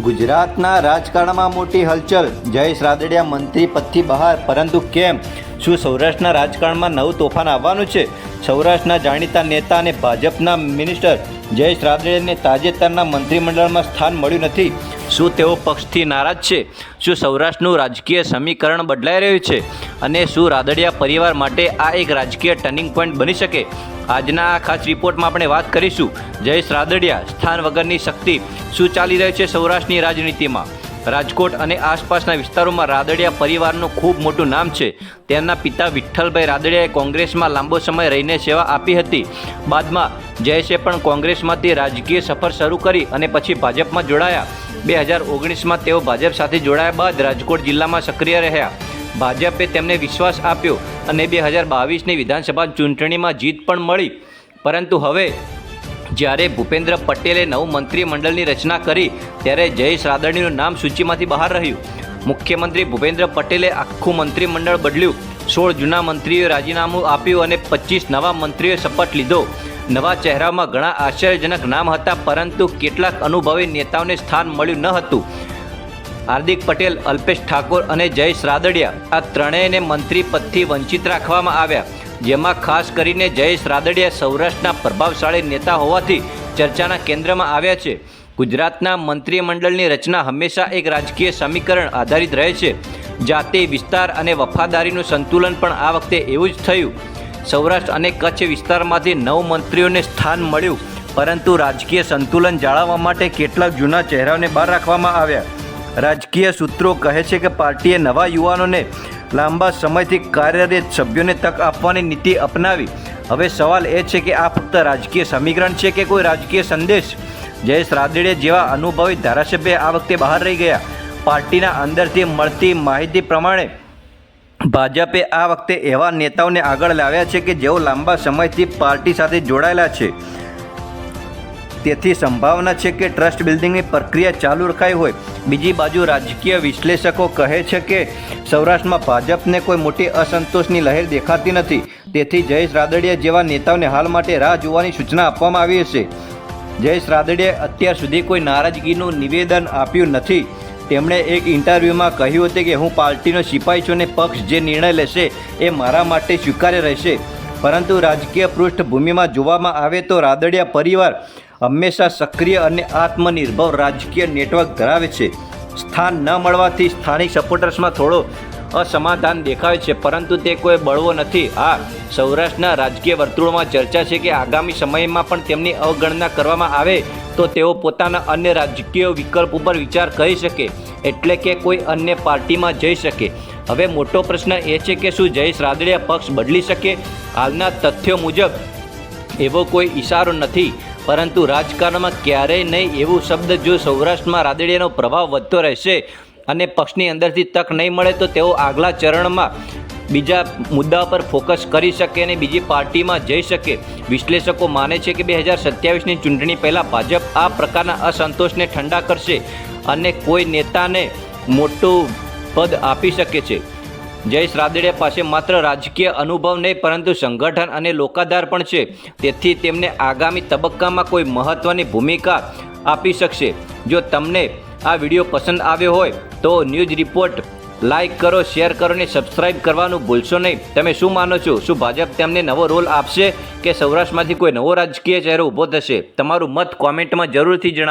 ગુજરાતના રાજકારણમાં મોટી હલચલ. જયેશ રાદડિયા મંત્રી પદથી બહાર, પરંતુ કેમ? શું સૌરાષ્ટ્રના રાજકારણમાં નવું તોફાન આવવાનું છે? સૌરાષ્ટ્રના જાણીતા નેતા અને ભાજપના મિનિસ્ટર જયેશ રાદડિયાને તાજેતરના મંત્રીમંડળમાં સ્થાન મળ્યું નથી. શું તેઓ પક્ષથી નારાજ છે? શું સૌરાષ્ટ્રનું રાજકીય સમીકરણ બદલાઈ રહ્યું છે? અને શું રાદડિયા પરિવાર માટે આ એક રાજકીય ટર્નિંગ પોઈન્ટ બની શકે? આજના આ ખાસ રિપોર્ટમાં આપણે વાત કરીશું. જયેશ રાદડિયા, સ્થાન વગરની શક્તિ, શું ચાલી રહ્યું છે સૌરાષ્ટ્રની રાજનીતિમાં? રાજકોટ અને આસપાસના વિસ્તારોમાં રાદડિયા પરિવારનું ખૂબ મોટું નામ છે. તેમના પિતા વિઠ્ઠલભાઈ રાદડિયાએ કોંગ્રેસમાં લાંબો સમય રહીને સેવા આપી હતી. બાદમાં જયેશે પણ કોંગ્રેસમાંથી રાજકીય સફર શરૂ કરી અને પછી ભાજપમાં જોડાયા. બે હજાર ઓગણીસમાં તેઓ ભાજપ સાથે જોડાયા બાદ રાજકોટ જિલ્લામાં સક્રિય રહ્યા. ભાજપે તેમને વિશ્વાસ આપ્યો અને બે હજાર બાવીસની વિધાનસભા ચૂંટણીમાં જીત પણ મળી. પરંતુ હવે, જ્યારે ભૂપેન્દ્ર પટેલે નવું મંત્રીમંડળની રચના કરી, ત્યારે જયેશ રાદડીનું નામ સૂચિમાંથી બહાર રહ્યું. મુખ્યમંત્રી ભૂપેન્દ્ર પટેલે આખું મંત્રીમંડળ બદલ્યું. સોળ જૂના મંત્રીઓએ રાજીનામું આપ્યું અને પચીસ નવા મંત્રીઓએ શપથ લીધો. નવા ચહેરામાં ઘણા આશ્ચર્યજનક નામ હતા, પરંતુ કેટલાક અનુભવી નેતાઓને સ્થાન મળ્યું ન હતું. હાર્દિક પટેલ, અલ્પેશ ઠાકોર અને જયેશ રાદડિયા આ ત્રણેયને મંત્રી પદથી વંચિત રાખવામાં આવ્યા. જેમાં ખાસ કરીને જયેશ રાદડિયા સૌરાષ્ટ્રના પ્રભાવશાળી નેતા હોવાથી ચર્ચાના કેન્દ્રમાં આવ્યા છે. ગુજરાતના મંત્રીમંડળની રચના હંમેશા એક રાજકીય સમીકરણ આધારિત રહે છે. જાતિ, વિસ્તાર અને વફાદારીનું સંતુલન પણ આ વખતે એવું જ થયું. સૌરાષ્ટ્ર અને કચ્છ વિસ્તારમાંથી નવ મંત્રીઓને સ્થાન મળ્યું. પરંતુ રાજકીય સંતુલન જાળવવા માટે કેટલાક જૂના ચહેરાઓને બહાર રાખવામાં આવ્યા. રાજકીય સૂત્રો કહે છે કે પાર્ટીએ નવા યુવાનોને લાંબા સમયથી કાર્યરત સભ્યોને તક આપવાની નીતિ અપનાવી. હવે સવાલ એ છે કે આ ફક્ત રાજકીય સમીકરણ છે કે કોઈ રાજકીય સંદેશ? જયેશ રાદડે જેવા અનુભવી ધારાસભ્ય આ વખતે બહાર રહી ગયા. પાર્ટીના અંદરથી મળતી માહિતી પ્રમાણે ભાજપે આ વખતે એવા નેતાઓને આગળ લાવ્યા છે કે જેઓ લાંબા સમયથી પાર્ટી સાથે જોડાયેલા છે. તેથી સંભાવના છે કે ટ્રસ્ટ બિલ્ડિંગની પ્રક્રિયા ચાલુ રખાઈ હોય. બીજી બાજુ રાજકીય વિશ્લેષકો કહે છે કે સૌરાષ્ટ્રમાં ભાજપને કોઈ મોટી અસંતોષની લહેર દેખાતી નથી. તેથી જયેશ રાદડિયા જેવા નેતાઓને હાલ માટે રાહ જોવાની સૂચના આપવામાં આવી છે જયેશ રાદડિયાએ અત્યાર સુધી કોઈ નારાજગીનું નિવેદન આપ્યું નથી. તેમણે એક ઇન્ટરવ્યૂમાં કહ્યું હતું કે, હું પાર્ટીનો સિપાહી છું અને પક્ષ જે નિર્ણય લેશે એ મારા માટે સ્વીકાર્ય રહેશે. પરંતુ રાજકીય પૃષ્ઠભૂમિમાં જોવામાં આવે તો રાદડિયા પરિવાર હંમેશા સક્રિય અને આત્મનિર્ભર રાજકીય નેટવર્ક ધરાવે છે. સ્થાન ન મળવાથી સ્થાનિક સપોર્ટર્સમાં થોડો અસમાધાન દેખાય છે, પરંતુ તે કોઈ બળવો નથી. આ સૌરાષ્ટ્રના રાજકીય વર્તુળોમાં ચર્ચા છે કે આગામી સમયમાં પણ તેમની અવગણના કરવામાં આવે તો તેઓ પોતાના અન્ય રાજકીય વિકલ્પ ઉપર વિચાર કરી શકે, એટલે કે કોઈ અન્ય પાર્ટીમાં જઈ શકે. હવે મોટો પ્રશ્ન એ છે કે શું જયેશ રાદડિયા પક્ષ બદલી શકે? હાલના તથ્યો મુજબ, એવો કોઈ ઈશારો નથી. પરંતુ રાજકારણમાં ક્યારેય નહીં એવું શબ્દ જો સૌરાષ્ટ્રમાં રાદડિયાનો પ્રભાવ વધતો રહેશે અને પક્ષની અંદરથી તક નહીં મળે તો તેઓ આગલા ચરણમાં બીજા મુદ્દા પર ફોકસ કરી શકે અને બીજી પાર્ટીમાં જઈ શકે. વિશ્લેષકો માને છે કે બે હજાર સત્યાવીસની ચૂંટણી પહેલાં ભાજપ આ પ્રકારના અસંતોષને ઠંડા કરશે અને કોઈ નેતાને મોટું પદ આપી શકે છે. જયેશ રાદડિયા પાસે માત્ર રાજકીય અનુભવ નહીં, પરંતુ સંગઠન અને લોકાધાર પણ છે. તેથી તેમને આગામી તબક્કામાં કોઈ મહત્ત્વની ભૂમિકા આપી શકશે. જો તમને આ વીડિયો પસંદ આવ્યો હોય, તો ન્યૂઝ રિપોર્ટ લાઇક કરો, શેર કરો અને સબસ્ક્રાઇબ કરવાનું ભૂલશો નહીં. તમે શું માનો છો? શું ભાજપ તેમને નવો રોલ આપશે કે સૌરાષ્ટ્રમાંથી કોઈ નવો રાજકીય ચહેરો ઊભો થશે? તમારું મત કોમેન્ટમાં જરૂરથી જણાવો.